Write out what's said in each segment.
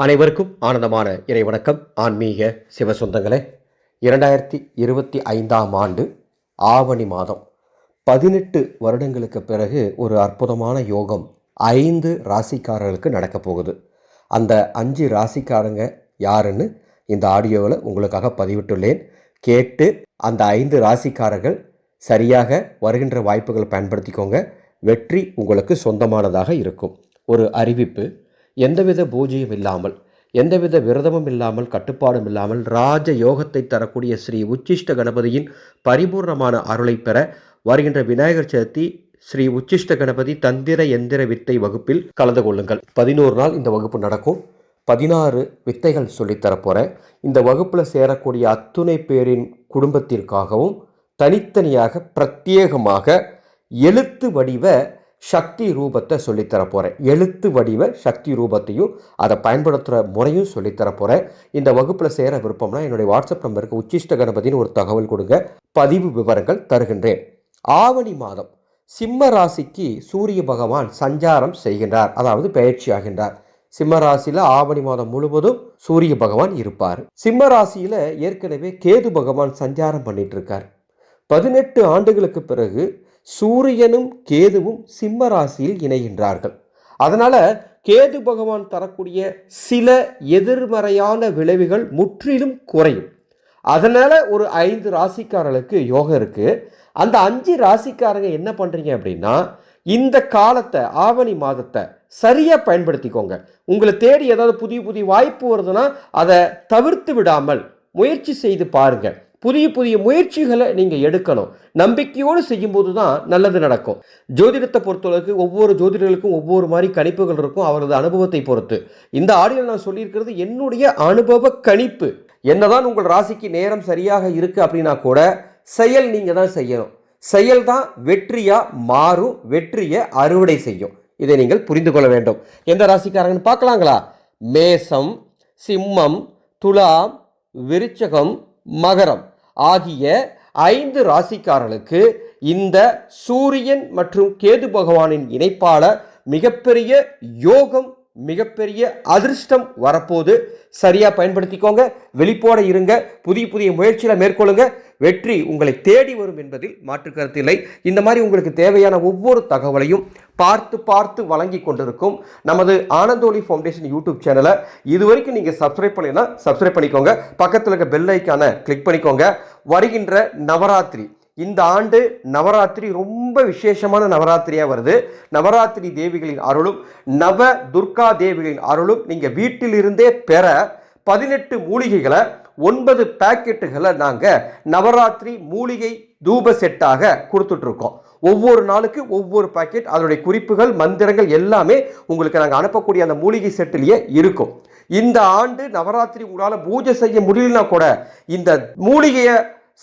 அனைவருக்கும் ஆனந்தமான இறை வணக்கம் ஆன்மீக சிவசொந்தங்களே இரண்டாயிரத்தி இருபத்தி ஐந்தாம் ஆண்டு ஆவணி மாதம் பதினெட்டு வருடங்களுக்கு பிறகு ஒரு அற்புதமான யோகம் ஐந்து ராசிக்காரர்களுக்கு நடக்கப் போகுது. அந்த அஞ்சு ராசிக்காரங்க யாருன்னு இந்த ஆடியோவில் உங்களுக்காக பதிவிட்டுள்ளேன். கேட்டு அந்த ஐந்து ராசிக்காரர்கள் சரியாக வருகின்ற வாய்ப்புகள் பயன்படுத்திக்கோங்க. வெற்றி உங்களுக்கு சொந்தமானதாக இருக்கும். ஒரு அறிவிப்பு எந்தவித பூஜையும் இல்லாமல் எந்தவித விரதமும் இல்லாமல் கட்டுப்பாடும் இல்லாமல் ராஜ யோகத்தை தரக்கூடிய ஸ்ரீ உச்சிஷ்ட கணபதியின் பரிபூர்ணமான அருளை பெற வருகின்ற விநாயகர் சதுர்த்தி ஸ்ரீ உச்சிஷ்ட கணபதி தந்திர எந்திர வித்தை வகுப்பில் கலந்து கொள்ளுங்கள். பதினோரு நாள் இந்த வகுப்பு நடக்கும். பதினாறு வித்தைகள் சொல்லித்தரப்போகிறேன் இந்த வகுப்பில் சேரக்கூடிய அத்துணை பேரின் குடும்பத்திற்காகவும் தனித்தனியாக பிரத்யேகமாக எழுத்து வடிவ சக்தி ரூபத்தை சொல்லித்தரப் போகிறேன் எழுத்து வடிவ சக்தி ரூபத்தையும் அதை பயன்படுத்துகிற முறையும் சொல்லித்தர போகிறேன் இந்த வகுப்பில் சேர விருப்பம்னா என்னுடைய வாட்ஸ்அப் நம்பருக்கு உச்சிஷ்ட கணபதினு ஒரு தகவல் கொடுங்க. பதிவு விவரங்கள் தருகின்றேன். ஆவணி மாதம் சிம்ம ராசிக்கு சூரிய பகவான் சஞ்சாரம் செய்கின்றார். அதாவது பயிற்சி ஆகின்றார். சிம்ம ராசியில் ஆவணி மாதம் முழுவதும் சூரிய பகவான் இருப்பார். சிம்ம ராசியில் ஏற்கனவே கேது பகவான் சஞ்சாரம் பண்ணிட்டு இருக்கார். பதினெட்டு ஆண்டுகளுக்கு பிறகு சூரியனும் கேதுவும் சிம்ம ராசியில் இணைகின்றார்கள். அதனால் கேது பகவான் தரக்கூடிய சில எதிர்மறையான விளைவுகள் முற்றிலும் குறையும். அதனால் ஒரு ஐந்து ராசிக்காரர்களுக்கு யோகம் இருக்குது அந்த அஞ்சு ராசிக்காரங்க என்ன பண்ணுறீங்க அப்படின்னா இந்த காலத்தை ஆவணி மாதத்தை சரியாக பயன்படுத்திக்கோங்க. உங்களை தேடி ஏதாவது புதிய புதிய வாய்ப்பு வருதுன்னா அதை தவிர்த்து விடாமல் முயற்சி செய்து பாருங்கள் புதிய புதிய முயற்சிகளை நீங்கள் எடுக்கணும். நம்பிக்கையோடு செய்யும்போது தான் நல்லது நடக்கும். ஜோதிடத்தை பொறுத்தளவுக்கு ஒவ்வொரு ஜோதிடர்களுக்கும் ஒவ்வொரு மாதிரி கணிப்புகள் இருக்கும். அவரது அனுபவத்தை பொறுத்து. இந்த ஆடியோவில் நான் சொல்லியிருக்கிறது என்னுடைய அனுபவ கணிப்பு. என்னதான் உங்கள் ராசிக்கு நேரம் சரியாக இருக்குது அப்படின்னா கூட செயல் நீங்கள் தான் செய்யணும். செயல் தான் வெற்றியாக மாறும் வெற்றியை அறுவடை செய்யும். இதை நீங்கள் புரிந்து கொள்ள வேண்டும். எந்த ராசிக்காரங்கன்னு பார்க்கலாங்களா? மேசம் சிம்மம் துலாம் விருச்சகம் மகரம் ஆகிய ஐந்து ராசிக்காரர்களுக்கு இந்த சூரியன் மற்றும் கேது பகவானின் இணைப்பால மிகப்பெரிய யோகம் மிகப்பெரிய அதிர்ஷ்டம் வரப்போது சரியாக பயன்படுத்திக்கோங்க. வெளிப்போட இருங்க. புதிய புதிய முயற்சியில் மேற்கொள்ளுங்க. வெற்றி உங்களை தேடி வரும் என்பதில் மாற்று கருத்தில்லை இந்த மாதிரி உங்களுக்கு தேவையான ஒவ்வொரு தகவலையும் பார்த்து பார்த்து வழங்கி கொண்டிருக்கும் நமது ஆனந்தோலி ஃபவுண்டேஷன் யூடியூப் சேனலை இது வரைக்கும் நீங்கள் சப்ஸ்கிரைப் பண்ணினா சப்ஸ்கிரைப் பண்ணிக்கோங்க. பக்கத்தில் இருக்க பெல் ஐக்கானை கிளிக் பண்ணிக்கோங்க. வருகின்ற நவராத்திரி இந்த ஆண்டு நவராத்திரி ரொம்ப விசேஷமான நவராத்திரியாக வருது. நவராத்திரி தேவிகளின் அருளும் நவ துர்கா தேவிகளின் அருளும் நீங்கள் வீட்டிலிருந்தே பெற பதினெட்டு மூலிகைகளை ஒன்பது பேக்கெட்டுகளை நாங்கள் நவராத்திரி மூலிகை தூப செட்டாக கொடுத்துட்ருக்கோம். ஒவ்வொரு நாளுக்கு ஒவ்வொரு பாக்கெட் அதனுடைய குறிப்புகள் மந்திரங்கள் எல்லாமே உங்களுக்கு நாங்கள் அனுப்பக்கூடிய அந்த மூலிகை செட்டிலேயே இருக்கும். இந்த ஆண்டு நவராத்திரி உங்களால் பூஜை செய்ய முடியலனா கூட இந்த மூலிகையை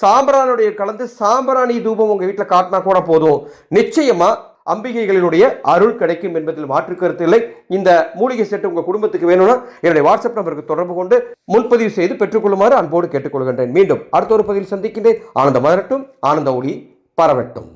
சாம்பிரானுடைய கலந்து சாம்பிராணி தூபம் உங்கள் வீட்டில் காட்டினா கூட போதும். நிச்சயமாக அம்பிகைகளினுடைய அருள் கிடைக்கும் என்பதில் மாற்று கருத்து இல்லை. இந்த மூலிகை செட்டு உங்கள் குடும்பத்துக்கு வேணும்னா என்னுடைய வாட்ஸ்அப் நம்பருக்கு தொடர்பு கொண்டு முன்பதிவு செய்து பெற்றுக்கொள்ளுமாறு அன்போடு கேட்டுக்கொள்கின்றேன். மீண்டும் அடுத்த ஒரு பதிவில் சந்திக்கின்றேன். ஆனந்த மலரட்டும் ஆனந்த ஒளி பரவட்டும்.